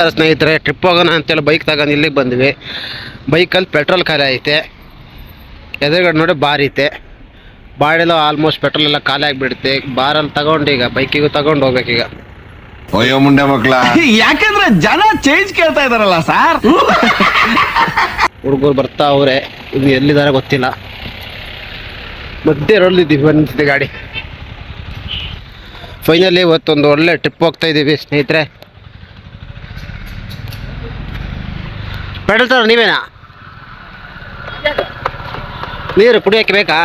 ಸ್ನೇಹಿತರೆ ಟ್ರಿಪ್ ಹೋಗೋಣ ಅಂತೇಳಿ ಬೈಕ್ ತಗೊಂಡು ಇಲ್ಲಿಗೆ ಬಂದ್ವಿ. ಬೈಕಲ್ಲಿ ಪೆಟ್ರೋಲ್ ಖಾಲಿ ಐತೆ. ಎದುರುಗಡೆ ನೋಡಿ ಬಾರ್ ಐತೆ. ಬಾಡೆಲ್ಲ ಆಲ್ಮೋಸ್ಟ್ ಪೆಟ್ರೋಲ್ ಎಲ್ಲ ಖಾಲಿ ಆಗಿಬಿಡುತ್ತೆ. ಬಾರಲ್ಲಿ ತಗೊಂಡು ಈಗ ಬೈಕಿಗೂ ತಗೊಂಡು ಹೋಗ್ಬೇಕೀಗ ಅಯ್ಯೋ ಮುಂಡೆ ಮಕ್ಳ. ಯಾಕಂದ್ರೆ ಜನ ಚೇಂಜ್ ಕೇಳ್ತಾ ಇದಾರಲ್ಲ ಸರ್ ಹುಡುಗರು ಬರ್ತಾ ಅವ್ರೆ. ಇದು ಎಲ್ಲಿದ್ದಾರೆ ಗೊತ್ತಿಲ್ಲ. ಮಧ್ಯೆ ರೋಡ್ಲಿದ್ದೀವಿ ಬಂದಿದೆ ಗಾಡಿ. ಫೈನಲಿ ಇವತ್ತೊಂದು ಒಳ್ಳೆ ಟ್ರಿಪ್ ಹೋಗ್ತಾ ಇದ್ದೀವಿ ಸ್ನೇಹಿತರೆ. ಪೆಟ್ರೋಲ್ ತರೋ ನೀವೇನಾ? ನೀರು ಕುಡಿಯೋಕೆ ಬೇಕಾ?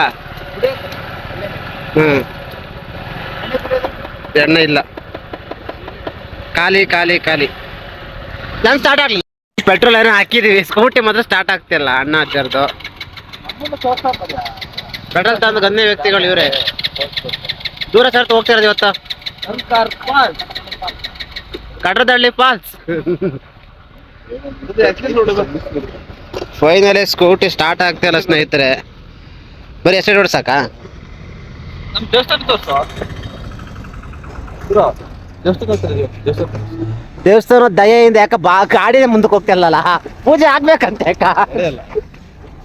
ಹ್ಞೂ ಎಣ್ಣೆ ಇಲ್ಲ. ಖಾಲಿ ಖಾಲಿ ಖಾಲಿ. ನಾನು ಸ್ಟಾರ್ಟ್ ಆಗಲಿ. ಪೆಟ್ರೋಲ್ ಏನೋ ಹಾಕಿದ್ದೀವಿ ಸ್ಕೂಟಿ ಮಾತ್ರ ಸ್ಟಾರ್ಟ್ ಆಗ್ತಿಲ್ಲ ಅಣ್ಣ ಹಚ್ಚರ್ದು ಪೆಟ್ರೋಲ್ ತಂದು ಗಣ್ಯ ವ್ಯಕ್ತಿಗಳು ಇವರೇ. ದೂರ ಸರ್ ಹೋಗ್ತಿರೋದು ಇವತ್ತು. Katradalli falls finally scooty start ಆಗ್ತಿಲ್ಲ ಸ್ನೇಹಿತರೆ. ಬರೀ ಎಸ್ಟೇಟ್ ರೋಡ್ ಸಾಕಾ? ದೇವಸ್ಥಾನ ದಯೆಯಿಂದ ಯಾಕ ಬಾ ಗಾಡಿನೇ ಮುಂದಕ್ಕೆ ಹೋಗ್ತಿಲ್ಲಲ್ಲ? ಪೂಜೆ ಆಗ್ಬೇಕಂತ ಯಾಕ?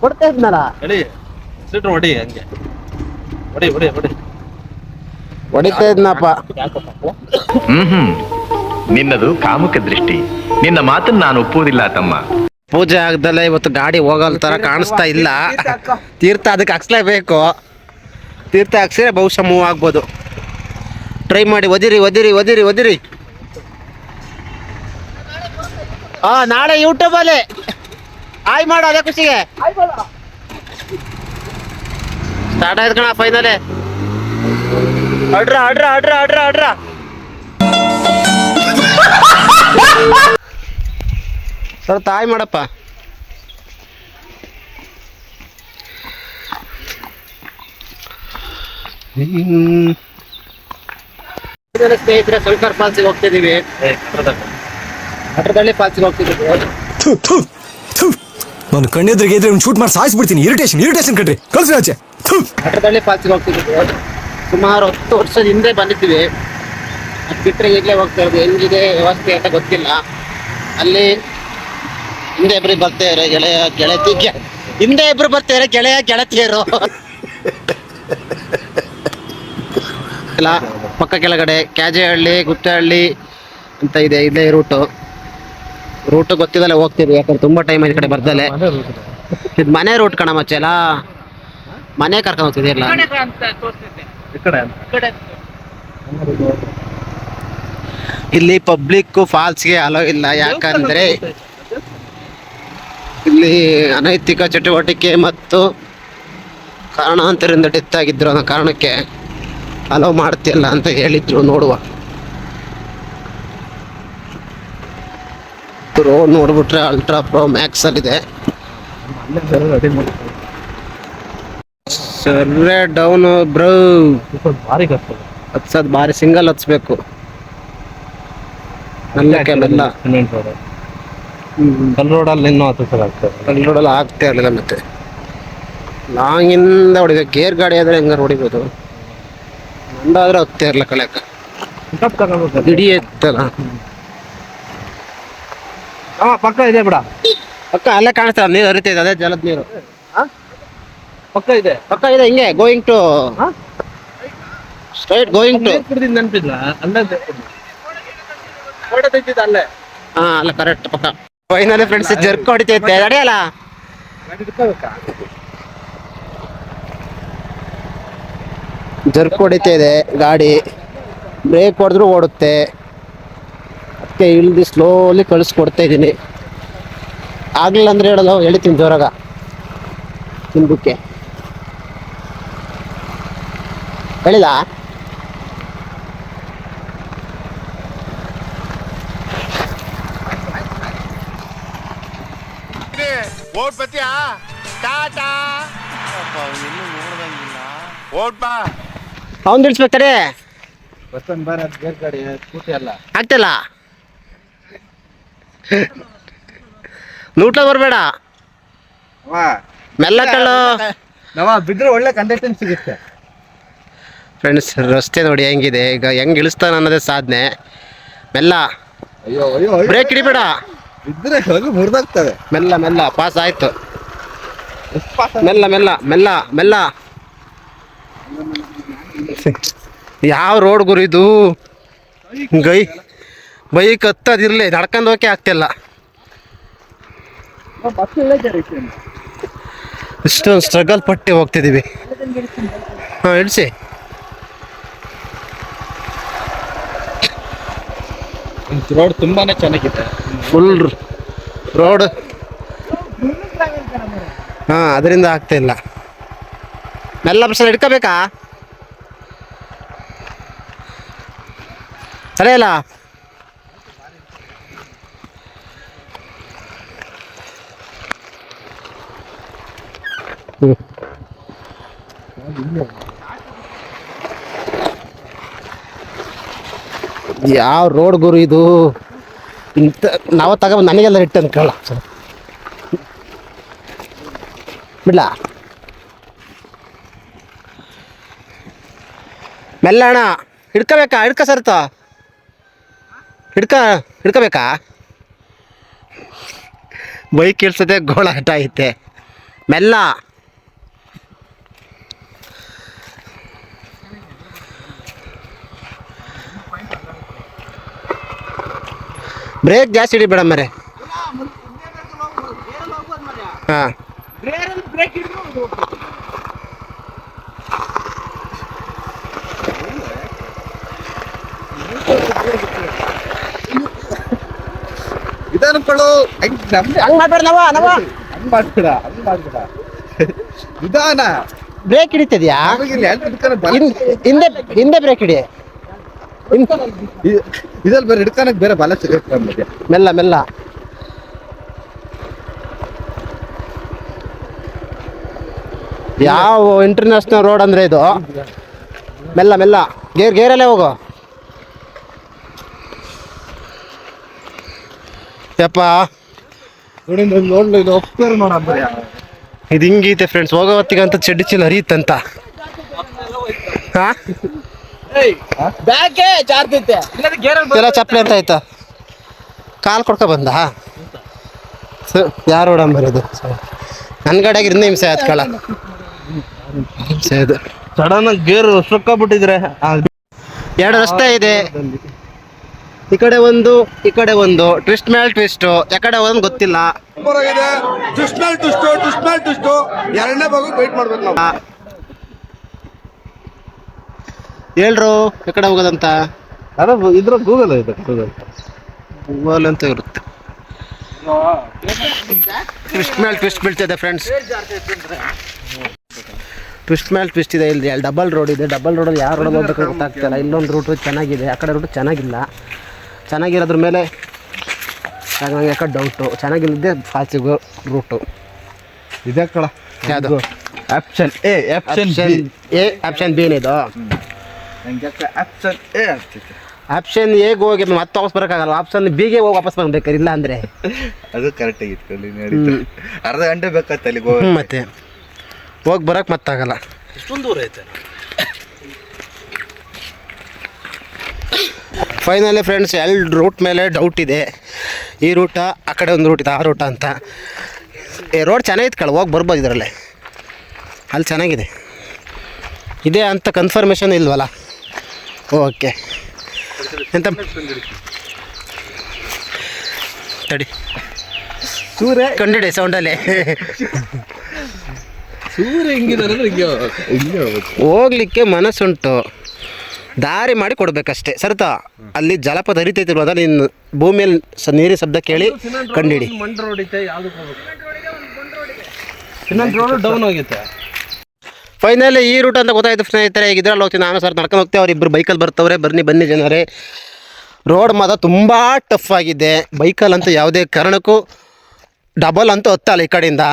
ಕೊಡ್ತಾ ಇದ್ನಲ್ಲ? ಹೊಡಿ ಹಂಗೆ. ಹೊಡಿ ಹೊಡಿ ಹೊಡಿ. ಹೊಡಿತಾ ಇದ್ನಪ್ಪ. ಹ್ಮ್ ಹ್ಮ್. ನಿನ್ನದು ಕಾಮುಕ ದೃಷ್ಟಿ. ನಿನ್ನ ಮಾತನ್ನ ನಾನು ಒಪ್ಪುವುದಿಲ್ಲ ತಮ್ಮ. ಪೂಜೆ ಆಗದಲ್ಲ ಇವತ್ತು ಗಾಡಿ ಹೋಗಲ್ ತರ ಕಾಣಿಸ್ತಾ ಇಲ್ಲ. ತೀರ್ಥ ಅದಕ್ಕೆ ಹಾಕ್ಸ್ಲೇಬೇಕು. ತೀರ್ಥ ಹಾಕ್ಸಿದ್ರೆ ಬಹುಶಃ ಮೂವ್ ಆಗ್ಬೋದು. ಟ್ರೈ ಮಾಡಿ, ಒದಿರಿ ಒದಿರಿ ಒದಿರಿ ಒದಿರಿ. ಆ, ನಾಳೆ ಯೂಟ್ಯೂಬಲ್ಲಿ ಆಯ್ ಮಾಡು, ಅದೇ ಖುಷಿಗೆ. ಸ್ಟಾರ್ಟ್ ಆಯ್ತು ಕಣ ಫೈನಲಿ ಅಡ್ರ ಅಡ್ರ ಅಡ್ರ ಅಡ್ರ ಅಡ್ರ. ಸರ್ ತಾಯಿ ಮಾಡಪ್ಪ. ಸ್ನೇಹಿತರೆ ಸುಲ್ಕರ್ ಫಾಲ್ಸಿಗೆ ಹೋಗ್ತಿದೀವಿ ಹಠದಳ್ಳಿ ಫಾಲ್ಸಿಗೆ ಥು. ನಾನು ಕಣ್ಣೆದ್ರಿಗೆ ಇದ್ರೆ ಒಂದು ಶೂಟ್ ಮಾಡಿ ಸಾಯಿಸ್ಬಿಡ್ತೀನಿ. ಇರಿಟೇಷನ್ ಇರಿಟೇಷನ್ ಕಣ್ರಿ. ಕಳ್ಸಿ ಆಚೆ. ಹಠದಳ್ಳಿ ಫಾಲ್ಸಿಗೆ ಹೋಗ್ತಿದ್ದೀವಿ. ಸುಮಾರು ಹತ್ತು ವರ್ಷದ ಹಿಂದೆ ಬಂದಿದ್ದೀವಿ. ಅದು ಬಿಟ್ಟರೆ ಈಗಲೇ ಹೋಗ್ತಾ ಇರೋದು. ಹೆಂಗಿದೆ ವ್ಯವಸ್ಥೆ ಅಂತ ಗೊತ್ತಿಲ್ಲ. ಅಲ್ಲಿ ಹಿಂದೆ ಇಬ್ರು ಬರ್ತಾರೆ ಗೆಳೆಯ ಗೆಳತಿ ಹಿಂದೆ ಇಬ್ರು ಬರ್ತಾರೆ ಗೆಳೆಯ ಗೆಳತಿಯರು. ಇಲ್ಲ ಪಕ್ಕ ಕೆಳಗಡೆ ಕ್ಯಾಜೆಹಳ್ಳಿ ಗುತ್ತಹಳ್ಳಿ ಅಂತ ಇದೆ ಇಲ್ಲೇ ರೂಟು ರೂಟು ಗೊತ್ತಿದಲ್ಲ ಹೋಗ್ತೀವಿ ಯಾಕಂದ್ರೆ ತುಂಬಾ ಟೈಮ್ ಈ ಕಡೆ ಬರ್ದಲೆ ಇದು ಮನೆ ರೂಟ್ ಕಣ ಮಚ್ಚೆಲ್ಲ ಮನೆ ಕರ್ಕೊಂಡು ಹೋಗ್ತಿದ್ದಿಲ್ಲ ಇಲ್ಲಿ? ಪಬ್ಲಿಕ್ ಫಾಲ್ಸ್ಗೆ ಅಲೋ ಇಲ್ಲ ಯಾಕಂದ್ರೆ ಇಲ್ಲಿ ಅನೈತಿಕ ಚಟುವಟಿಕೆ ಮತ್ತು ಕಾರಣಾಂತರದಿಂದ ಡೆತ್ ಆಗಿದ್ರು ಅನ್ನೋ ಕಾರಣಕ್ಕೆ ಅಲೋ ಮಾಡ್ತಿಲ್ಲ ಅಂತ ಹೇಳಿದ್ರು ನೋಡುವ. ಪ್ರೋ ನೋಡ್ಬಿಟ್ರೆ ಅಲ್ಟ್ರಾ ಪ್ರೋ ಮ್ಯಾಕ್ಸ್ ಅಲ್ಲಿದೆ. ಇದೆ ಡೌನ್ ಬ್ರೌ ಭಾರಿ ಹತ್ಸದ್ ಬಾರಿ ಸಿಂಗಲ್ ಹತ್ಸ್ಬೇಕು. ಅಲ್ಲೇ ರೋಡ್ ಕಲ್ ರೋಡಲ್ಲಿ ಇನ್ನೂ ಹತ್ತು ಸಲ ಆಗ್ತದೆ. ಕಲ್ಲೋಡಲ್ಲ ಆಗ್ತಾ ಇರಲಿಲ್ಲ ಮತ್ತೆ. ಲಾಂಗಿಂದ ಹೊಡಿಬೇಕು ಗೇರ್ ಗಾಡಿ ಆದ್ರೆ ಹೆಂಗಾರು ಹೊಡಿಬೋದು? ನಂದಾದ್ರೆ ಹತ್ತೇ ಇರಲ್ಲ ಕಳ್ಯಾಕ ಪಿಕಪ್ ತಗೋಬೇಕು? ಇಡೀ ಎತ್ತಲ್ಲ. ಅವ ಪಕ್ಕ ಇದೆ ಬಿಡ. ಪಕ್ಕ ಅಲ್ಲೇ ಕಾಣಿಸ್ತಾ ನೀರು ಹರಿತೈತೆ ಅದೇ ಜಲದ ನೀರು. ಪಕ್ಕ ಇದೆ. ಪಕ್ಕ ಇದೆ ಹಿಂಗೆ going to straight going to ನೀರ್ ಕುಡ್ದಿದ್ ಅಲ್ಲೇ ಅಲ್ಲೇ. ಹಾ ಅಲ್ಲ ಕರೆಕ್ಟ್ ಪಕ್ಕ. ಫೈನಲಿ ಫ್ರೆಂಡ್ಸ್ ಜರ್ಕ್ ಹೊಡಿತೈತೆ. ಹಿಡ್ಕೋಬೇಕಾ ಜರ್ಕ್ ಹೊಡಿತಾ ಇದೆ ಗಾಡಿ. ಬ್ರೇಕ್ ಹೊಡೆದ್ರು ಓಡುತ್ತೆ. ಅದಕ್ಕೆ ಇಳಿದು ಸ್ಲೋಲಿ ಕಳಿಸ್ಕೊಡ್ತಾ ಇದ್ದೀನಿ. ಆಗಲಿಲ್ಲ ಅಂದ್ರೆ ಹೇಳಲ್ಲ ಹೇಳ್ತೀನಿ ಜೋರಾಗ. ತಿನ್ಬಿಕ್ಕೆ ಹೇಳಿದ ಓಟ್ ಬರ್ತೀಯಾ ಟಾಟಾ ಓಟ್ ಬಾ ಅವ್ನು ತಿಳಿಸ್ಬೇಕಾರೆ ಬಸ್ಸನ್ ಬಾರ ಗೇರ್ ಗಾಡಿ ಸ್ಕೂಟಿ ಅಲ್ಲ. ಆಗ್ತಲ್ಲ. ನೂಟ್ಲ ಬರಬೇಡ. ಮೆಲ್ಲ ಕಳ್ಳು ನಾವ ಬಿದ್ರೆ ಒಳ್ಳೆ ಕಂಡಕ್ಟನ್ ಸಿಗುತ್ತೆ. ಫ್ರೆಂಡ್ಸ್ ರಸ್ತೆ ನೋಡಿ ಹೆಂಗಿದೆ. ಈಗ ಹೆಂಗ್ ಇಳಿಸ್ತಾನ ಅನ್ನೋದೇ ಸಾಧನೆ. ಮೆಲ್ಲ. ಅಯ್ಯೋ ಅಯ್ಯೋ ಅಯ್ಯೋ. ಬ್ರೇಕ್ ಹಿಡಿಬೇಡ. ಇದ್ರೆ ಹೋಗಿ ಮುರಿದಾಗ್ತದೆ. ಮೆಲ್ಲ ಮೆಲ್ಲ ಪಾಸ್ ಆಯ್ತು. ಮೆಲ್ಲ ಮೆಲ್ಲ ಮೆಲ್ಲ ಮೆಲ್ಲ. ಯಾವ ರೋಡ್ ಗುರು ಇದು? ಗೈ ಬೈಕ್ ಹತ್ತದಿರ್ಲಿ ನಡ್ಕೊಂಡು ಹೋಗಕ್ಕೆ ಆಗ್ತಿಲ್ಲ. ಇಷ್ಟೊಂದು ಸ್ಟ್ರಗಲ್ ಪಟ್ಟಿ ಹೋಗ್ತಿದ್ದೀವಿ ಹಾಂ ಇಳಿಸಿ ರೋಡ್ ತುಂಬಾನೇ ಚೆನ್ನಾಗಿದೆ. ಫುಲ್ ರೋಡ್ ಹಾ, ಅದರಿಂದ ಆಗ್ತಾ ಇಲ್ಲ. ಮೆಲ್ಲ ಬಸ್ಸಲ್ಲಿ ಹಿಡ್ಕೋಬೇಕಾ ಸರಿ ಅಲ್ಲ. ಹ್ಮ್. ಯಾವ ರೋಡ್ ಗುರು ಇದು? ಇಂಥ, ನಾವು ತಗೊಂಡು ನನಗೆಲ್ಲ ಇಟ್ಟು ಅನ್ಕೊಳ್ಳ ಬಿಡ್ಲ? ಮೆಲ್ಲ ಅಣ್ಣ ಹಿಡ್ಕೋಬೇಕಾ? ಹಿಡ್ಕ ಸರ್ತ? ಹಿಡ್ಕ, ಹಿಡ್ಕೋಬೇಕಾ? ಬೈಕ್ ಗೋಳ ಗೋಳಾಟ ಐತೆ. ಮೆಲ್ಲ. ಬ್ರೇಕ್ ಜಾಸ್ತಿ ಹಿಡಿಬೇಡ ಮರೆ ಹಾಂ. ನಿಧಾನಕ್ಕಳು ಹಂಗ್ ನಮ್ದೆ ಹಂಗೆ ಮಾಡ್ಬೇಡ ನವ ನವ ಹಂಗ್ ಮಾಡ್ಬೇಡ ಹಂಗ್ ಮಾಡ್ಬೇಡ. ನಿಧಾನ ಬ್ರೇಕ್ ಹಿಡಿತಿದ್ಯಾ? ಹಿಂದೆ ಹಿಂದೆ ಬ್ರೇಕ್ ಹಿಡಿ. ಇದ್ರಲ್ಲಿ ಬೇರೆ ಹಿಡ್ಕೊಳಕ್ ಬೇರೆ ಬಲ ಸಿಗುತ್ತೆ ನಮಗೆ. ಮೆಲ್ಲ ಮೆಲ್ಲ. ಯಾವ ಇಂಟರ್ನ್ಯಾಷನಲ್ ರೋಡ್ ಅಂದ್ರೆ ಇದು? ಮೆಲ್ಲ ಮೆಲ್ಲ. ಗೇರ್ ಗೇರಲ್ಲೇ ಹೋಗು. ಯಪ್ಪ. ಇದು ಹಿಂಗೈತೆ ಫ್ರೆಂಡ್ಸ್ ಹೋಗೋ ಹೊತ್ತಿಗಂತ ಚೆಡ್ಡಿ ಚೀಲ ಹರಿಯುತ್ತಂತ. ಹಾ? ಎಲ್ಲ ಚಪ್ಪಲಿ ಅಂತ ಆಯ್ತಾ? ಕಾಲ್ ಕೊಡ್ಕೊ ಬಂದ ಯಾರು ಓಡಂಬರ್ ಇದು ನನ್ನ ಕಡೆಗೆ ಇನ್ನೂ ಹಿಂಸೆ ಆಯ್ತು ಕಳ. ಹಿಂಸೆ ಅದು ಸಡನ್ ಗೇರ್ ಸುಕ್ಕಾಬಿಟ್ಟಿದ್ರೆ. ಎರಡು ರಸ್ತೆ ಇದೆ. ಈ ಕಡೆ ಒಂದು ಈ ಕಡೆ ಒಂದು. ಟ್ವಿಸ್ಟ್ ಮೇಲೆ ಟ್ವಿಸ್ಟ್ ಯಾಕಡೆ ಒಂದು ಗೊತ್ತಿಲ್ಲ. ಟ್ವಿಸ್ಟ್ ಮೇಲೆ ಟ್ವಿಸ್ಟ್ ಟ್ವಿಸ್ಟ್ ಮೇಲೆ ಟ್ವಿಸ್ಟ್ ಎರಡನೇ ಭಾಗ ವೈಟ್ ಮಾಡ್ಬೇಕು ನಾವು ಆ. ಹೇಳ್ರು ಎಕಡೆ ಹೋಗೋದಂತ? ಅದು ಇದ್ರ ಗೂಗಲ್ ಇದೆ ಗೂಗಲ್ ಗೂಗಲ್ ಅಂತ ಇರುತ್ತೆ. ಟ್ವಿಸ್ಟ್ ಮೇಲೆ ಟ್ವಿಸ್ಟ್ ಬೀಳ್ತಿದೆ ಫ್ರೆಂಡ್ಸ್ ಟ್ವಿಸ್ಟ್ ಮೇಲೆ ಟ್ವಿಸ್ಟ್ ಇದೆ ಇಲ್ಲಿ ಡಬಲ್ ರೋಡ್ ಇದೆ. ಡಬಲ್ ರೋಡಲ್ಲಿ ಯಾವ ರೋಡಲ್ಲಿ ಹೋಗ್ಬೇಕು ಗೊತ್ತಾಗ್ತಿಲ್ಲ. ಇಲ್ಲೊಂದು ರೂಟ್ ಚೆನ್ನಾಗಿದೆ. ಆ ಕಡೆ ರೂಟ್ ಚೆನ್ನಾಗಿಲ್ಲ. ಚೆನ್ನಾಗಿರೋದ್ರ ಮೇಲೆ ಆಗ ನಂಗೆ ಯಾಕೆ ಡೌಟು ಚೆನ್ನಾಗಿಲ್ಲದೆ ಪಾಚಿಗೋ ರೂಟು ಇದೆ ಕಳ ಯಾವುದು? Option A option option A option B ಏನಿದು? ನಂಗೆ ಆಪ್ಷನ್ ಎ ಆಗ್ತೈತೆ ಆಪ್ಷನ್ ಎಗೆ ಹೋಗಿ ಮತ್ತೆ ವಾಪಸ್ ಬರೋಕ್ಕಾಗಲ್ಲ. ಆಪ್ಷನ್ ಬಿಗೆ ಹೋಗಿ ವಾಪಸ್ ಬರ್ಬೇಕಾರೆ ಇಲ್ಲ ಅಂದರೆ. ಅದು ಕರೆಕ್ಟ್ ಆಗಿ ಅಲ್ಲಿ ನಡೀತು ಅರ್ಧ ಗಂಟೆ ಬೇಕಾಯ್ತು ಅಲ್ಲಿಗೆ ಹೋಗಿ ಮತ್ತೆ. ಹೋಗಿ ಬರೋಕ್ಕೆ ಮತ್ತಾಗಲ್ಲ. ಎಷ್ಟೊಂದು ದೂರ ಐತೆ ಫೈನಲಿ ಫ್ರೆಂಡ್ಸ್ ಎರಡು ರೂಟ್ ಮೇಲೆ ಡೌಟ್ ಇದೆ. ಈ ರೂಟ ಆ ಕಡೆ ಒಂದು ರೂಟ್ ಇದೆ ಆ ರೂಟ ಅಂತ. ಈ ರೋಡ್ ಚೆನ್ನಾಗಿತ್ತು ಕಳ ಹೋಗಿ ಬರ್ಬೋದು ಇದರಲ್ಲೇ. ಅಲ್ಲಿ ಚೆನ್ನಾಗಿದೆ. ಇದೆ ಅಂತ ಕನ್ಫರ್ಮೇಷನ್ ಇಲ್ವಲ್ಲ? ಓಕೆ ಎಂತ? ತಡಿ. ಸೂರ್ಯ ಕಂಡಿಡಿ ಸೌಂಡಲ್ಲಿ ಸೂರ್ಯ ಹೆಂಗಿದಾರೆ ಅಂದ್ರೆ ಹಿಂಗೆ ಹಿಂಗೆ ಹೋಗ್ಬೇಕು ಹೋಗ್ಲಿಕ್ಕೆ ಮನಸ್ಸುಂಟು. ದಾರಿ ಮಾಡಿ ಕೊಡ್ಬೇಕಷ್ಟೇ ಸರತ? ಅಲ್ಲಿ ಜಲಪಾತ ಹರಿತೈತಿಲ್ವದ ನೀನು ಭೂಮಿಯಲ್ಲಿ ನೀರಿ ಶಬ್ದ ಕೇಳಿ ಕಂಡಿಡಿ. ಡೌನ್ ಹೋಗೈತೆ ಫೈನಲಿ ಈ ರೂಟ್ ಅಂತ ಗೊತ್ತಾಯ್ತು ಸ್ನೇಹಿತರೆ. ಈಗ ಇದ್ರಲ್ಲಿ ಹೋಗ್ತೀನಿ. ನಾನು ಸರ್ ನಡ್ಕೊಂಡು ಹೋಗ್ತೀವಿ ಅವ್ರು ಇಬ್ಬರು ಬೈಕಲ್ಲಿ ಬರ್ತವ್ರೆ. ಬನ್ನಿ ಬನ್ನಿ ಜನರೇ. ರೋಡ್ ಮಾತ್ರ ತುಂಬ ಟಫ್ ಆಗಿದೆ. ಬೈಕಲ್ಲಿ ಅಂತೂ ಯಾವುದೇ ಕಾರಣಕ್ಕೂ ಡಬಲ್ ಅಂತೂ ಹತ್ತಲ್ಲ ಈ ಕಡೆಯಿಂದ.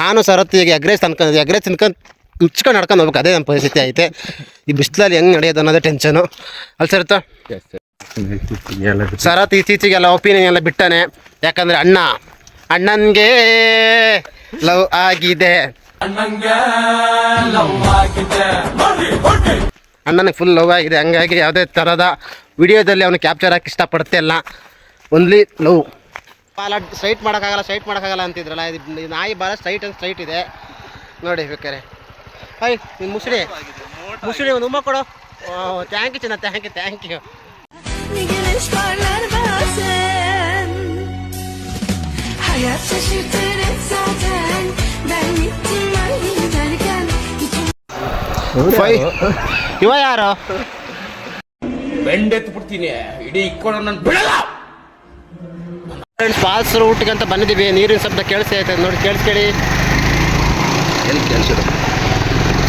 ನಾನು ಸರತ್ತು ಈಗ ಎಗ್ರೇಸ್ ಅನ್ಕೊಂಡು ಎಗ್ರೇಸ್ ತಿನ್ಕೊಂಡು ಮುಚ್ಕೊಂಡು ನಡ್ಕೊಂಡು ಹೋಗ್ಬೇಕು. ಅದೇ ನಮ್ಮ ಪರಿಸ್ಥಿತಿ ಐತೆ. ಈ ಬಿಸಿಲಲ್ಲಿ ಹೆಂಗೆ ನಡೆಯೋದು ಅನ್ನೋದೇ ಟೆನ್ಷನು ಅಲ್ಲಿ ಸರ್ ಸರತ್ ಇತ್ತೀಚೆಗೆಲ್ಲ ಒಪಿನಿಯನ್ ಎಲ್ಲ ಬಿಟ್ಟಾನೆ. ಯಾಕಂದರೆ ಅಣ್ಣ. ಅಣ್ಣನಿಗೆ ಲವ್ ಆಗಿದೆ. ಅಣ್ಣನಿಗೆ ಫುಲ್ ಲವ್ ಆಗಿದೆ. ಹಂಗಾಗಿ ಯಾವುದೇ ಥರದ ವಿಡಿಯೋದಲ್ಲಿ ಅವನು ಕ್ಯಾಪ್ಚರ್ ಹಾಕಿ ಇಷ್ಟಪಡ್ತಾ ಇಲ್ಲ. ಓನ್ಲಿ ಲವ್ ಪಾಲ ಸ್ಟ್ರೈಟ್ ಮಾಡೋಕ್ಕಾಗಲ್ಲ ಸ್ಟ್ರೈಟ್ ಮಾಡೋಕ್ಕಾಗಲ್ಲ ಅಂತಿದ್ರಲ್ಲ. ಇದು ನಾಯಿ ಭಾಳ ಸ್ಟ್ರೈಟ್ ಅಂಡ್ ಸ್ಟ್ರೈಟ್ ಇದೆ. ನೋಡಿ ಬೇಕಾರೆ. ಹೈ ನಿಮ್ಮ ಮುಸುಡಿ ಮುಸುಡಿ ಒಂದು ಉಮ್ಮ ಕೊಡು. ಥ್ಯಾಂಕ್ ಯು ಚೆನ್ನಾಗಿ thank you thank you Hayat şaşırtır zaten Ben ಯಾರು? ಬೆಂಡೆತ್ತು ಬಿಡ್ತೀನಿ. ಇಡೀ ಇಕ್ಕೊಂಡು ಇವ ಬಿಡಲ್ಲ. ಫ್ರೆಂಡ್ಸ್ ಫಾಲ್ಸ್ ರೂಟ್ಗೆ ಅಂತ ಬಂದಿದ್ದೀವಿ. ನೀರಿನ ಶಬ್ದ ಕೇಳಿಸ್ತಾ ಐತೆ ನೋಡಿ ಕೇಳಿಸ್ಕೊಳ್ಳಿ ಎಲ್ಲಿ ಕೇಳಿಸಿದ್ರು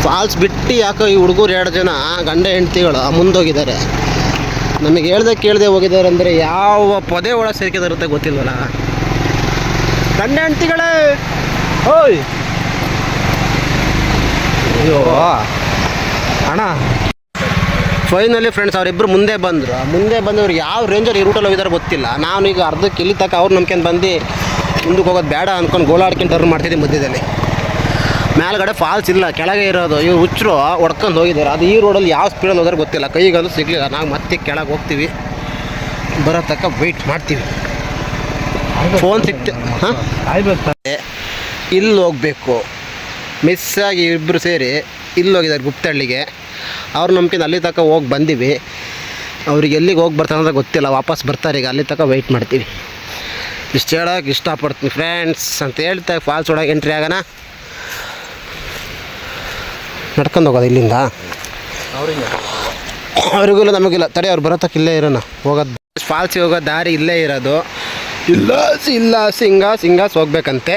ಫಾಲ್ಸ್ ಬಿಟ್ಟು ಯಾಕೋ ಈ ಹುಡುಗರು ಎರಡು ಜನ ಗಂಡ ಹೆಂಡತಿಗಳು ಮುಂದೋಗಿದ್ದಾರೆ. ನಮಗೆ ಹೇಳ್ದೆ ಕೇಳದೆ ಹೋಗಿದ್ದಾರೆ ಅಂದರೆ ಯಾವ ಪೊದೆ ಒಳಗೆ ಸೇರ್ಕಿದಾರಂತ ಗೊತ್ತಿಲ್ವಲ್ಲ? ಗಂಡ ಹೆಂಡತಿಗಳೇ! ಓಯ್! ಅಯ್ಯೋ ಅಣ್ಣ. ಫೈನಲಿ ಫ್ರೆಂಡ್ಸ್ ಅವರಿಬ್ಬರು ಮುಂದೆ ಬಂದರು. ಮುಂದೆ ಬಂದವ್ರು ಯಾವ ರೇಂಜಲ್ಲಿ ಈ ರೂಟಲ್ಲಿ ಹೋಗಿದಾರೆ ಗೊತ್ತಿಲ್ಲ. ನಾನು ಈಗ ಅರ್ಧಕ್ಕೆ ಇಲ್ಲಿ ತಕ್ಕ ಅವ್ರು ನಂಬ್ಕೊಂಡು ಬಂದು ಮುಂದಕ್ಕೆ ಹೋಗೋದು ಬೇಡ ಅಂದ್ಕೊಂಡು ಗೋಲಾಡ್ಕೊಂಡು ಟರ್ನ್ ಮಾಡ್ತಿದ್ದೆ ಮಧ್ಯದಲ್ಲಿ. ಮೇಲ್ಗಡೆ ಫಾಲ್ಸ್ ಇಲ್ಲ ಕೆಳಗೆ ಇರೋದು. ಇವ್ರು ಹುಚ್ಚರು ಹೊಡ್ಕೊಂಡು ಹೋಗಿದ್ದಾರೆ. ಅದು ಈ ರೋಡಲ್ಲಿ ಯಾವ ಸ್ಪೀಡಲ್ಲಿ ಹೋದ್ರೆ ಗೊತ್ತಿಲ್ಲ. ಕೈಗಂದು ಸಿಗಲಿಲ್ಲ. ನಾವು ಮತ್ತೆ ಕೆಳಗೆ ಹೋಗ್ತೀವಿ. ಬರೋ ತಕ್ಕ ವೆಯ್ಟ್ ಮಾಡ್ತೀವಿ. ಫೋನ್ ಸಿಕ್ತೆ ಹಾಂ? ಇಲ್ಲಿ ಹೋಗಬೇಕು. ಮಿಸ್ ಆಗಿ ಇಬ್ಬರು ಸೇರಿ ಇಲ್ಲಿ ಹೋಗಿದ್ದಾರೆ ಗುಪ್ತಹಳ್ಳಿಗೆ. ಅವ್ರು ನಂಬಿಕೆ ಅಲ್ಲಿ ತನಕ ಹೋಗಿ ಬಂದೀವಿ. ಅವ್ರಿಗೆ ಎಲ್ಲಿಗೆ ಹೋಗಿ ಬರ್ತಾರೆ ಅಂತ ಗೊತ್ತಿಲ್ಲ. ವಾಪಸ್ ಬರ್ತಾರೆ ಈಗ. ಅಲ್ಲಿ ತನಕ ವೆಯ್ಟ್ ಮಾಡ್ತೀವಿ. ಇಷ್ಟು ಹೇಳೋಕೆ ಇಷ್ಟಪಡ್ತೀನಿ ಫ್ರೆಂಡ್ಸ್ ಅಂತ ಹೇಳ್ತಾ ಫಾಲ್ಸ್ ಒಳಗೆ ಎಂಟ್ರಿ ಆಗೋಣ. ನಡ್ಕೊಂಡು ಹೋಗೋದು ಇಲ್ಲಿಂದ. ಅವ್ರಿಗೂ ನಮಗಿಲ್ಲ ತಡೆ, ಅವ್ರು ಬರೋತಕ್ಕೆ ಇಲ್ಲೇ ಇರೋಣ. ಹೋಗೋದು ಫಾಲ್ಸಿಗೆ ಹೋಗೋ ದಾರಿ ಇಲ್ಲೇ ಇರೋದು. ಇಲ್ಲ ಇಲ್ಲ ಸಿಂಗಾಸ್ ಹಿಂಗಾಸ್ ಹೋಗ್ಬೇಕಂತೆ.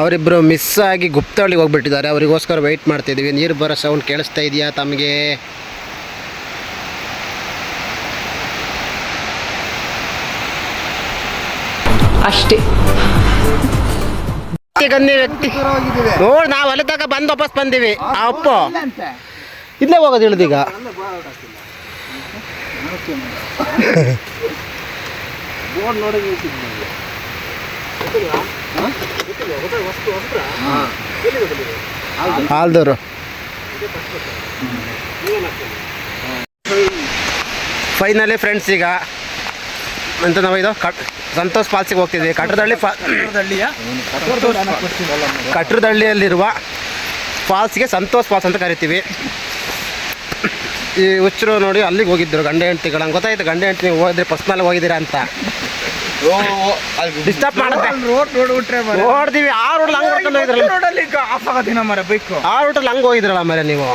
ಅವರಿಬ್ಬರು ಮಿಸ್ ಆಗಿ ಗುಪ್ತಹಳ್ಳಿಗೆ ಹೋಗ್ಬಿಟ್ಟಿದ್ದಾರೆ. ಅವರಿಗೋಸ್ಕರ ವೆಯ್ಟ್ ಮಾಡ್ತಿದ್ದೀವಿ. ನೀರು ಬರೋ ಸೌಂಡ್ ಕೇಳಿಸ್ತಾ ಇದೆಯಾ ತಮಗೆ? ಅಷ್ಟೇ. ವ್ಯಕ್ತಿ ನೋಡಿ ನಾವು ಅಲ್ಲಿ ಬಂದು ವಾಪಸ್ ಬಂದೀವಿ. ಆ ಅಪ್ಪ. ಇಲ್ಲೇ ಹೋಗೋದು ಇಳಿದೀಗ. ಹಾಲ್ದವರು. ಫೈನಲಿ ಫ್ರೆಂಡ್ಸ್ ಈಗ ಅಂತ ನಾವು ಇದು ಕಟ್ ಸಂತೋಷ್ ಫಾಲ್ಸಿಗೆ ಹೋಗ್ತಿದ್ವಿ. ಕಟ್ರದಳ್ಳಿ ಕಟ್ರದಳ್ಳಿಯಲ್ಲಿರುವ ಫಾಲ್ಸ್ಗೆ ಸಂತೋಷ್ ಫಾಲ್ಸ್ ಅಂತ ಕರಿತೀವಿ. ಈ ಹುಚ್ಚರು ನೋಡಿ ಅಲ್ಲಿಗೆ ಹೋಗಿದ್ರು ಗಂಡ ಹೆಂಡ್ತಿಗಳು. ಗೊತ್ತಾಯ್ತು ಗಂಡ ಹೆಂಡ್ತಿ ನೀವು ಹೋದ್ರೆ ಪರ್ಸ್ನಲ್ಲಿ ಹೋಗಿದ್ದೀರಾ ಅಂತ. ಡಿಸ್ಟರ್ಬ್ ಮಾಡುತ್ತೆ. ರೋಡ್ ನೋಡ್ತೀವಿ ಆ ರೋಡ್ ಹಂಗೆ ಹೊಡ್ಕೊಂಡು ಹೋಗಿದ್ರಲ್ಲ. ರೋಡಲ್ಲಿ ಆಫ್ ಆಗತ್ತಿನ ಮರ ಬೈಕು. ಆ ಹಂಗೆ ಹೋಗಿದ್ರಲ್ಲ ಮೇಲೆ ನೀವು.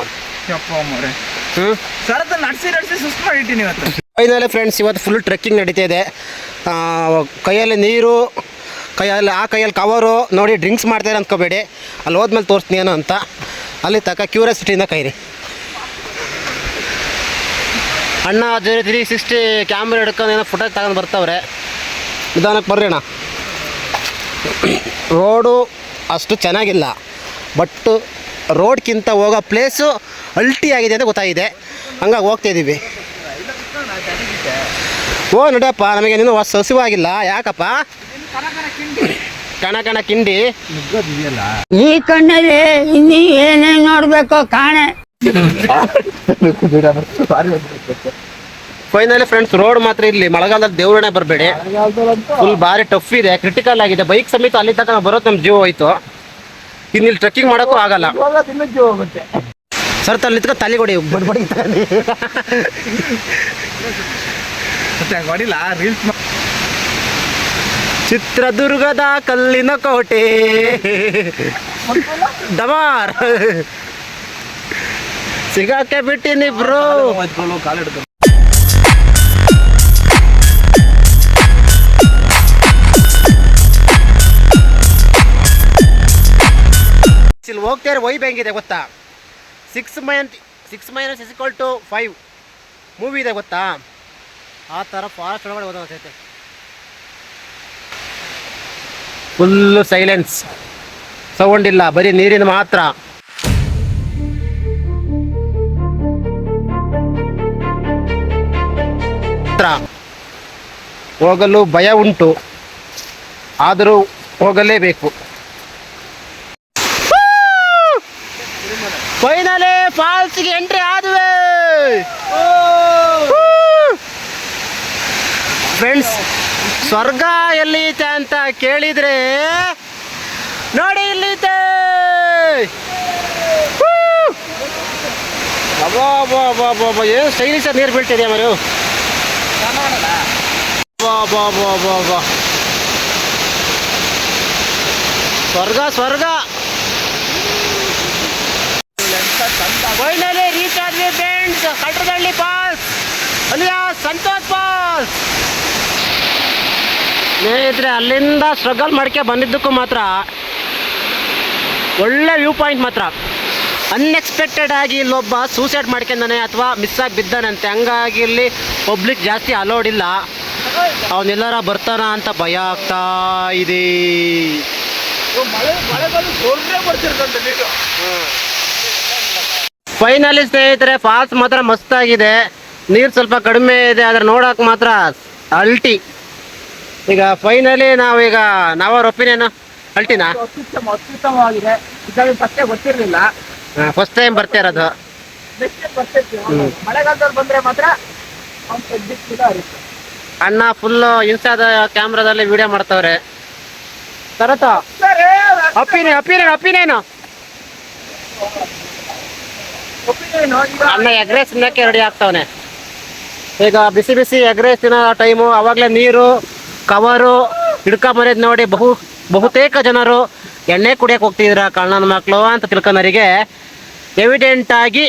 ಯಪ್ಪ ಮರೆ ಹ್ಞೂ ಸರತ ನಡ್ಸಿ ನಡ್ಸಿ ಸುಸ್ತು ಮಾಡಿಟ್ಟಿನಿ ಇವತ್ತು. ಫೈನಲಿ ಫ್ರೆಂಡ್ಸ್ ಇವತ್ತು ಫುಲ್ ಟ್ರೆಕ್ಕಿಂಗ್ ನಡೀತಾ ಇದೆ. ಕೈಯಲ್ಲಿ ನೀರು ಕೈಯಲ್ಲಿ ಆ ಕೈಯಲ್ಲಿ ಕವರು ನೋಡಿ ಡ್ರಿಂಕ್ಸ್ ಮಾಡ್ತಾರೆ ಅಂದ್ಕೋಬೇಡಿ ಅಲ್ಲಿ ಹೋದ್ಮೇಲೆ ತೋರಿಸ್ತೀನಿ ಏನೋ ಅಂತ. ಅಲ್ಲಿ ತಕ್ಕ ಕ್ಯೂರಿಯಾಸಿಟಿಯಿಂದ ಕೈರಿ. ಅಣ್ಣ ತ್ರೀ ಸಿಕ್ಸ್ಟಿ ಕ್ಯಾಮ್ರಾ ಹಿಡ್ಕೊಂಡು ಏನೋ ಫೋಟೋ ತಗೊಂಡು ಬರ್ತವ್ರೆ. ನಿಧಾನಕ್ಕೆ ಬರ್ರಿ ಅಣ್ಣ. ರೋಡು ಅಷ್ಟು ಚೆನ್ನಾಗಿಲ್ಲ. ಬಟ್ ರೋಡ್ಗಿಂತ ಹೋಗೋ ಪ್ಲೇಸು ಅಲ್ಟಿ ಆಗಿದೆ ಅಂತ ಗೊತ್ತಾಗಿದೆ. ಹಂಗಾಗಿ ಹೋಗ್ತಾಯಿದ್ದೀವಿ ಓ ನೋಡಪ್ಪ ನಮಗೆ ನೀನು ಹೊಸ ಸಸಿವಾಗಿಲ್ಲ ಯಾಕಪ್ಪ? ಕಣ ಕಣ ಕಿಂಡಿ. ಈ ಕಣ್ಣಲ್ಲಿ ಇನ್ನೂ ಏನೇನು ನೋಡಬೇಕು ಕಾಣೆ. ಫೈನಲಿ ಫ್ರೆಂಡ್ಸ್ ರೋಡ್ ಮಾತ್ರ ಇಲ್ಲಿ ಮಳೆಗಾಲದಲ್ಲಿ ದೇವ್ರನೇ ಬರಬೇಡಿ. ಫುಲ್ ಭಾರಿ ಟಫ್ ಇದೆ ಕ್ರಿಟಿಕಲ್ ಆಗಿದೆ. ಬೈಕ್ ಸಮೇತ ಅಲ್ಲಿ ತನಕ ಬರೋದು ನಮ್ಮ ಜೀವ ಹೋಯ್ತು. ಇನ್ನಿಲ್ಲಿ ಟ್ರೆಕ್ಕಿಂಗ್ ಮಾಡೋಕ್ಕೂ ಆಗಲ್ಲ. ಸರ್ ತಲ್ಲಿ ನಿಂತ್ಕೊಂಡು ತಲೆ ಕೊಡಿ. ಬಡ್ಬಡಿ ಹೊಡಿಲ್ಲ ರೀಲ್ಸ್ ಚಿತ್ರದುರ್ಗದ ಕಲ್ಲಿನ ಕೋಟೆ. ಡಮಾರ್ ಸಿಗಾಕೆ ಬಿಟ್ಟಿನಿ ಬ್ರೋ. ಇಲ್ಲಿ ಹೋಗ್ತಾ ಇರೋ ವೈಬ್ ಹೆಂಗಿದೆ ಗೊತ್ತಾ? Six main six minus is equal to five movie ಇದೆ ಗೊತ್ತಾ? ಆ ಥರ ಫಾಸ್ಟ್ ಒಳಗಡೆ ಓದೋದೈತೆ ಫುಲ್ಲು ಸೈಲೆನ್ಸ್ ಸೌಂಡ್ ಇಲ್ಲ, ಬರೀ ನೀರಿನ ಮಾತ್ರ. ಹೋಗಲು ಭಯ ಉಂಟು. ಆದರೂ ಹೋಗಲೇಬೇಕು. ಫೈನಲಿ ಫಾಲ್ಸ್ಗೆ ಎಂಟ್ರಿ ಆದ್ವಿ. ಫ್ರೆಂಡ್ಸ್ ಸ್ವರ್ಗ ಎಲ್ಲಿದೆ ಅಂತ ಕೇಳಿದ್ರೆ ನೋಡಿ ಇಲ್ಲಿದೆ. ಏನು ಸ್ಟೈಲಿಶ್ ನೀರು ಬೀಳ್ತಿದೆ ಮರು? ಸ್ವರ್ಗ ಸ್ವರ್ಗ. ಫೈನಲಿ ರೀಚ್ ಆದ್ವಿ ಫ್ರೆಂಡ್ಸ್ ಕಟ್ರದಳ್ಳಿ ಪಾಸ್. ಅಲ್ಲಿಯ ಸಂತೋಷ್ ಪಾಸ್. ಸ್ನೇಹಿತರೆ ಅಲ್ಲಿಂದ ಸ್ಟ್ರಗಲ್ ಮಾಡ್ಕೆ ಬಂದಿದ್ದಕ್ಕೂ ಮಾತ್ರ ಒಳ್ಳೆ ವ್ಯೂ ಪಾಯಿಂಟ್ ಮಾತ್ರ. ಅನ್ಎಕ್ಸ್ಪೆಕ್ಟೆಡ್ ಆಗಿ ಇಲ್ಲೊಬ್ಬ ಸೂಸೈಡ್ ಮಾಡ್ಕೊಂಡಾನೆ ಅಥವಾ ಮಿಸ್ ಆಗಿ ಬಿದ್ದಾನಂತೆ. ಹಂಗಾಗಿ ಇಲ್ಲಿ ಪಬ್ಲಿಕ್ ಜಾಸ್ತಿ ಅಲೋಡ್ ಇಲ್ಲ. ಅವನೆಲ್ಲರ ಬರ್ತಾನ ಅಂತ ಭಯ ಆಗ್ತಾ ಇದೆ. ಫೈನಲಿ ಸ್ನೇಹಿತರೆ ಫಾಲ್ಸ್ ಮಾತ್ರ ಮಸ್ತಾಗಿದೆ ನೀರು ಸ್ವಲ್ಪ ಕಡಿಮೆ ಇದೆ ಆದ್ರೆ ನೋಡೋಕೆ ಮಾತ್ರ ಅಲ್ಟಿ. ಈಗ ಫೈನಲಿ ನಾವೀಗ ನಾವರ ಒಪಿನಿಯನ್ ಅಲ್ಟಿನಾ? ಅತ್ಯುತ್ತಮ ಅತ್ಯುತ್ತಮವಾಗಿದೆ. ಫಸ್ಟೇ ಗೊತ್ತಿರಲಿಲ್ಲ ಫಸ್ಟ್ ಟೈಮ್ ಬರ್ತಾ ಇರೋದು. ಮಳೆಗಾಲದಲ್ಲಿ ಬಂದ್ರೆ ಮಾತ್ರ ಅಣ್ಣ ಫುಲ್ ಇನ್ಸ್ಟಾದ ಕ್ಯಾಮ್ರಾದಲ್ಲಿ ವಿಡಿಯೋ ಮಾಡ್ತಾವ್ರೆ. ತರತ ಅಪ್ಪಿನೇ ಅಪ್ಪಿನೇ ಅಪ್ಪಿನೇನು ಅಣ್ಣ ಎಗ್ ರೈಸ್ ತಿನ್ನಕ್ಕೆ ರೆಡಿ ಆಗ್ತಾವನೆ. ಈಗ ಬಿಸಿ ಬಿಸಿ ಎಗ್ ರೈಸ್ ತಿನ್ನೋ ಟೈಮು ಅವಾಗಲೇ ನೀರು ಕವರು ಹಿಡ್ಕೊಂಬರೋದು ನೋಡಿ ಬಹು, ಬಹುತೇಕ ಜನರು ಎಣ್ಣೆ ಕುಡಿಯಕ್ಕೆ ಹೋಗ್ತಿದ್ರ ಕಣ್ಣನ ಮಕ್ಕಳು ಅಂತ ತಿಳ್ಕೊಂಡವರಿಗೆ ಎವಿಡೆಂಟ್ ಆಗಿ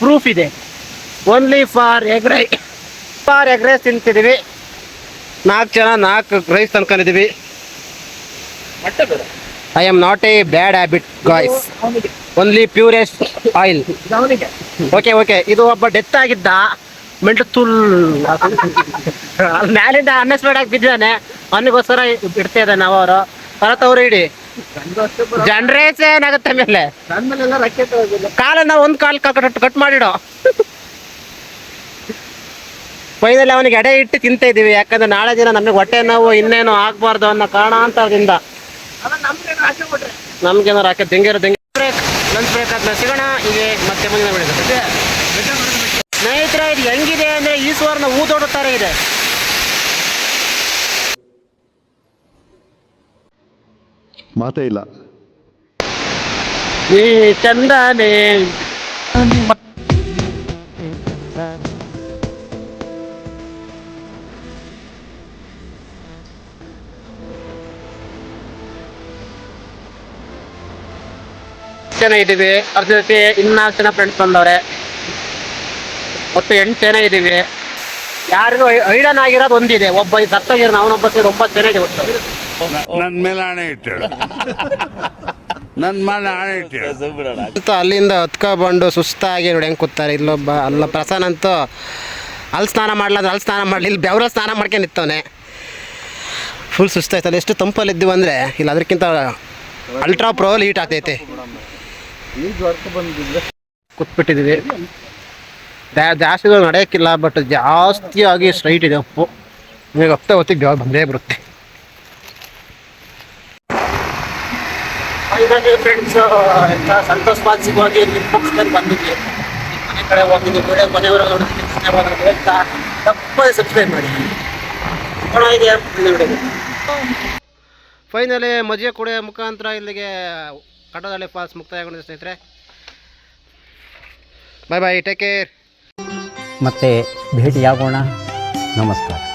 ಪ್ರೂಫ್ ಇದೆ. Only for egg rye for egg rice ತಿಂತಿದ್ದೀವಿ. ನಾಲ್ಕು ಜನ, ನಾಲ್ಕು rice ತಂದ್ಕೊಂಡಿದ್ದೀವಿ. I am not a bad habit guys only purest oil okay okay ಇದು ಒಬ್ಬ ಡೆತ್ ಆಗಿದ್ದ. ಮೆಂಟು ತುಲ್. ಮ್ಯಾಲಿಂದ ಅನ್ಎಕ್ಸ್ಪೆಕ್ಟ್ ಆಗಿ ಬಿದ್ದಾನೆ ಅವನಿಗೋಸ್ಕರ ಇಡ್ತಾ ಇದ್ದಾನೆ ನಾವು ಅವರು. ಭರತ್ ಅವರು ಇಡಿ. ಜನರೇಸ್ ಏನಾಗುತ್ತೆ ಮೇಲೆ ಕಾಲನ್ನ ಒಂದು ಕಾಲು ಕಟ್ ಕಟ್ ಮಾಡಿಡೋ. ಮೈದಲ್ಲಿ ಅವನಿಗೆ ಎಡೆ ಇಟ್ಟು ತಿಂತಾ ಇದೀವಿ ಯಾಕಂದ್ರೆ ನಾಳೆ ದಿನ ನಮಗೆ ಹೊಟ್ಟೆ ನೋವು ಇನ್ನೇನು ಆಗ್ಬಾರ್ದು ಅನ್ನೋ ಕಾರಣ ಅಂತ ಅದರಿಂದ ನಮ್ಗೆ ಏನಾರು ಕೊಟ್ರೆ. ನಮ್ಗೇನಾರು ಹಾಕಿ ದಿಂಗಿರೋ ದಿಂಗಿ ಬ್ರೇಕ್ ಲಂಚ್ ಬ್ರೇಕ್ ಆದ್ಮೇಲೆ ಸಿಗೋಣ ಮತ್ತೆ ಮುಂದಿನ ಬೆಳೆದಿದೆ ಸ್ನೇಹಿತರ ಇದು ಹೆಂಗಿದೆ ಅಂದ್ರೆ ಈಶ್ವರನ ಸುವರ್ಣ ಥರ ಇದೆ. ಮಾತೇ ಇಲ್ಲ. ಈ ಚಂದನೆ. ಜನ ಇದ್ದೀವಿ. ಅವ್ರ ಜೊತೆ ಇನ್ನಾಲ್ಕು ಜನ ಫ್ರೆಂಡ್ಸ್ ಬಂದವ್ರೆ. ಒಟ್ಟು ಎಂಟು ಜನ ಇದೀವಿ ಯಾರಿಗೂ ಐಡನ್ ಆಗಿರೋದು ಒಂದಿದೆ. ಒಬ್ಬ ಸತ್ತೋಗಿರೋ ಅವನೊಬ್ಬ ಸೇರಿ ಒಂಬತ್ತು ಜನ ಇದೆ ಒಟ್ಟು. ನನ್ ಮೇಲೆ ಹಣೆ ನನ್ನ ನನ್ ಮೇಲೆ ಹಣೆ ಇಟ್ಟೇಳು ಅಂತ ಅಲ್ಲಿಂದ ಹತ್ಕೊಬಂಡು ಸುಸ್ತಾಗಿ ನೋಡಿ ಹೆಂಗೆ ಕೂತಾರೆ. ಇಲ್ಲೊಬ್ಬ ಅಲ್ಲ ಪ್ರಸನ್ನ ಅಂತೂ ಅಲ್ಲಿ ಸ್ನಾನ ಮಾಡ್ಲಾದ್ರೆ ಅಲ್ಲಿ ಸ್ನಾನ ಮಾಡಲಿ ಇಲ್ಲಿ ಬೆವರ ಸ್ನಾನ ಮಾಡ್ಕೊಂಡು ನಿಂತವನೆ. ಫುಲ್ ಸುಸ್ತಾಯ್ತಲ್ಲ ಎಷ್ಟು ತಂಪಲ್ಲಿ ಇದ್ದೀವಿ ಅಂದರೆ ಇಲ್ಲ ಅದಕ್ಕಿಂತ ಅಲ್ಟ್ರಾ ಪ್ರೋಲ್ ಹೀಟ್ ಆಗ್ತೈತೆ. ಕೂತ್ಬಿಟ್ಟಿದ್ದೀವಿ. ಜಾಸ್ತಿ ದೂರ ನಡೆಯೋಕ್ಕಿಲ್ಲ ಬಟ್ ಜಾಸ್ತಿ ಆಗಿ ಸ್ಟ್ರೈಟ್ ಇದೆ ಉಪ್ಪು. ನಿಮಗೆ ಹಪ್ತೆ ಹೊತ್ತಿಗೆ ಬಂದೇ ಬರುತ್ತೆ. ಫ್ರೆಂಡ್ಸ್ ಸಂತೋಷ್ ಪಾಲ್ಸಿಗೆ ಹೋಗಿ ಮುಗಿಸ್ಕೊಂಡು ಬಂದಿದ್ವಿ ಮನೆ ಕಡೆ ಹೋಗಿದ್ವಿ ವಿಡಿಯೋ ಮನೆಯವರು ನೋಡಿದ್ವಿ ತಪ್ಪದೆ ಸಬ್ಸ್ಕ್ರೈಬ್ ಮಾಡಿ. ಫೈನಲಿ ಮಜೆ ಕುಡಿಯೋ ಮುಖಾಂತರ ಇಲ್ಲಿಗೆ ಕಟ್ಟೋದಳ್ಳಿ ಫಾಲ್ಸ್ ಮುಕ್ತಾಯಗೊಂಡಿದೆ ಸ್ನೇಹಿತರೆ. ಬಾಯ್ ಬಾಯ್ ಟೇಕ್ ಕೇರ್ ಮತ್ತೆ ಭೇಟಿಯಾಗೋಣ. ನಮಸ್ಕಾರ.